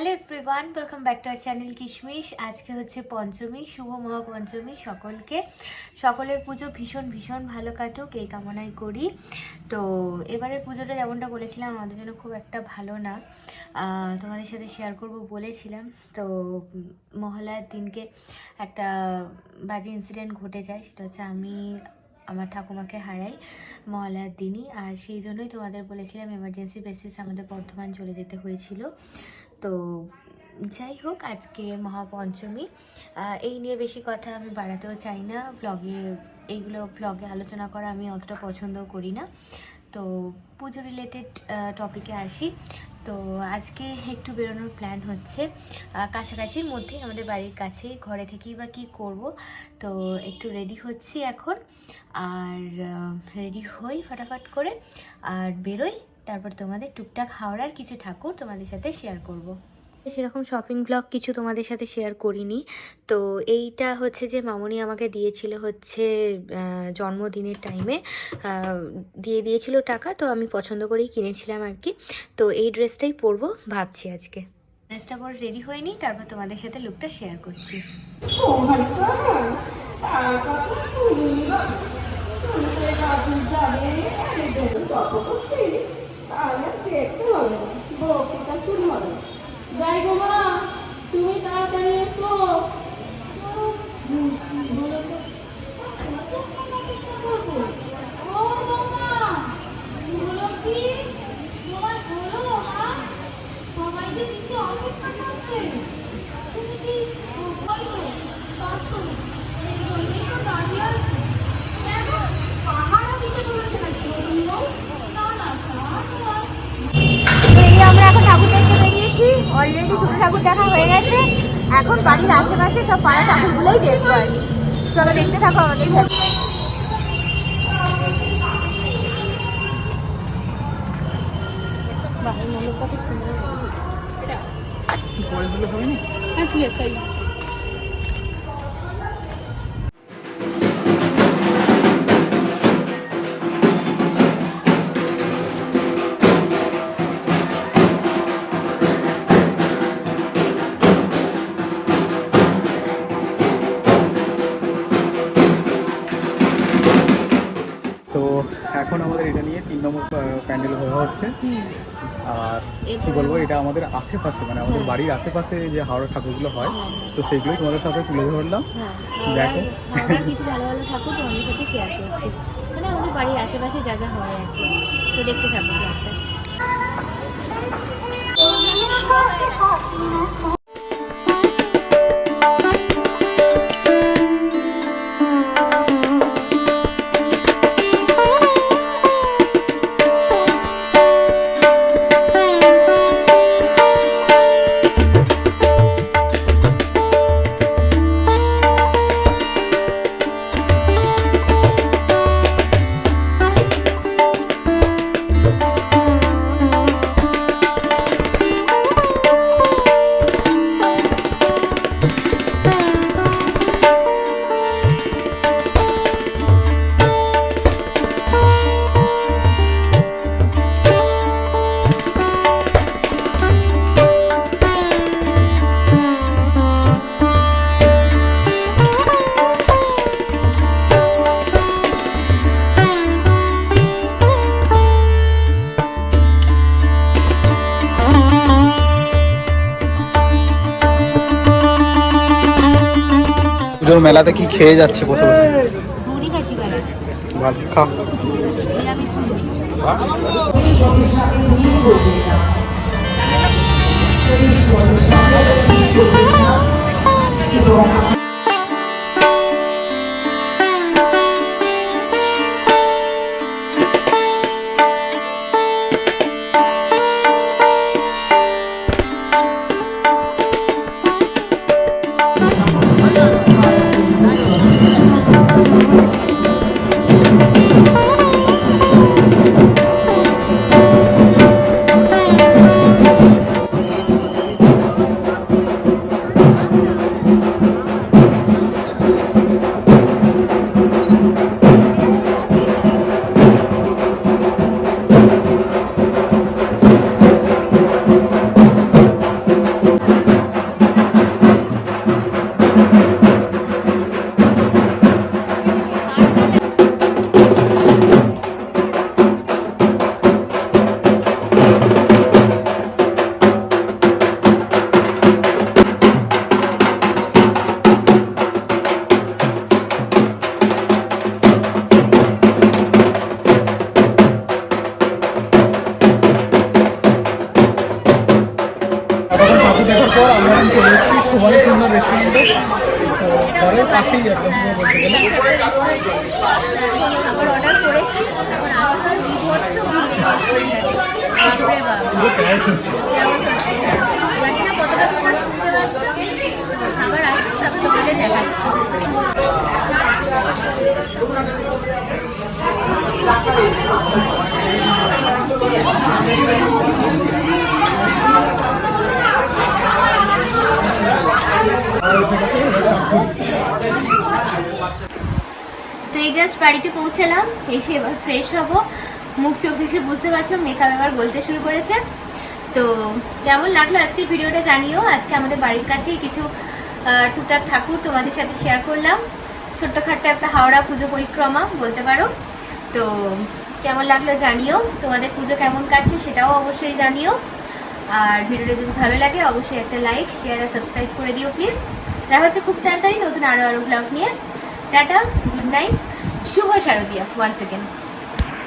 Hello everyone welcome back to our channel Kishmish আজকে হচ্ছে পঞ্চমী, শুভ মহাপঞ্চমী সকলকে। সকলের পুজো ভীষণ ভীষণ ভালো কাটুক, এই কামনাই করি। তো এবারের পুজোটা যেমনটা বলেছিলাম, আমাদের জন্য খুব একটা ভালো না। তোমাদের সাথে শেয়ার করব বলেছিলাম। তো মহালয়ার দিনকে একটা বাজে ইনসিডেন্ট ঘটে যায়, সেটা হচ্ছে আমি আমার ঠাকুমাকে হারাই মহালয়ার দিনই আর সেই জন্যই তোমাদের বলেছিলাম এমার্জেন্সি বেসিস আমাদের বর্ধমান চলে যেতে হয়েছিল। তো যাই হোক, আজকে মহাপঞ্চমী। এই নিয়ে বেশি কথা আমি বাড়াতেও চাই না। ব্লগে এইগুলো ব্লগে আলোচনা করা আমি অতটা পছন্দও করি না। তো পুজো রিলেটেড টপিকে আসি। তো আজকে একটু বেরোনোর প্ল্যান হচ্ছে। কাছাকাছির মধ্যে আমাদের বাড়ির কাছে, ঘরে থেকেই বা কী করব, তো একটু রেডি হচ্ছি এখন। আর রেডি হই ফটাফট করে। আর বেরোই, তারপর তোমাদের টুকটাক হাওড়ার কিছু ঠাকুর তোমাদের সাথে শেয়ার করব। সেরকম শপিং ব্লগ কিছু তোমাদের সাথে শেয়ার করিনি। তো এইটা হচ্ছে যে মামনি আমাকে দিয়েছিল হচ্ছে জন্মদিনের টাইমে দিয়ে দিয়েছিল টাকা তো আমি পছন্দ করেই কিনেছিলাম আর কি। তো এই ড্রেসটাই পরবো ভাবছি আজকে। ড্রেসটা পরে রেডি হয়নি তারপর তোমাদের সাথে লুকটা শেয়ার করছি। যাই গো মা তুমি তাড়াতাড়ি এসো ও বাবা, হলো কি? তোমার হলো, মা? সবাই যে নিচে অপেক্ষা করছে। তুমি কি বলছো? কাঁদছো? এই জন্যই তো দাঁড়িয়ে আছি। কেন? পাহারা দিতে বলেছে নাকি অন্য? না, না, তা নয়। তো এই আমরা এখন ঠাকুর দেখতে বেরিয়েছি অলরেডি দুটো ঠাকুর দেখা হয়ে গেছে। এখন বাড়ির আশেপাশে সব পাড়া ঠাকুরগুলোই দেখব আর। চলো দেখতে থাকো আমাদের সাথে। হ্যাঁ ঠিক আছে এখন আমাদের এটা নিয়ে তিন নম্বর প্যান্ডেল হওয়া হচ্ছে। আর কি বলব এটা আমাদের আশেপাশে মানে আমাদের বাড়ির আশেপাশে যে হাওড়া ঠাকুরগুলো হয় তো সেইগুলোই তোমাদের সাথে তুলে ধরলাম। হ্যাঁ দেখো। কিছু ভালো ভালো ঠাকুর তোমাদের সাথে শেয়ার করছি। মানে আমাদের বাড়ির আশেপাশে যা যা হয় আর কি। তো দেখতে থাকব ব্লগটা মেলাতে কি খেয়ে যাচ্ছে বসে বসে? ভালো খাও ハハハハ! কাছেই একদম খাবার অর্ডার করেছি এখন আজকাল বিভৎস। জানি না কতটা তোমরা শুনতে পাচ্ছ খাবার আসুন তারপর দেখাচ্ছি আর এসে গেছে এবার শাকপুরি তো এই জাস্ট বাড়িতে পৌঁছালাম, এসে এবার ফ্রেশ হব। মুখ চোখ দেখে বুঝতে পারছ মেকআপ শুরু করেছে। তো কেমন লাগল আজকের ভিডিওটা জানিও। আজকে আমাদের বাড়ির কাছেই কিছু ঠাকুর তোমাদের সাথে শেয়ার করলাম। একটা হাওড়া পুজো পরিক্রমা, বলতে পারো। তো কেমন লাগল জানিও। তোমাদের পুজো কেমন কাটছে সেটাও অবশ্যই জানিও। আর ভিডিওটা যদি ভালো লাগে, অবশ্যই একটা লাইক শেয়ার আর সাবস্ক্রাইব করে দিও প্লিজ দেখা হচ্ছে খুব তাড়াতাড়ি নতুন আরও আরও ব্লগ নিয়ে। টাটা গুড নাইট শুভ শারদীয়া ওয়ান সেকেন্ড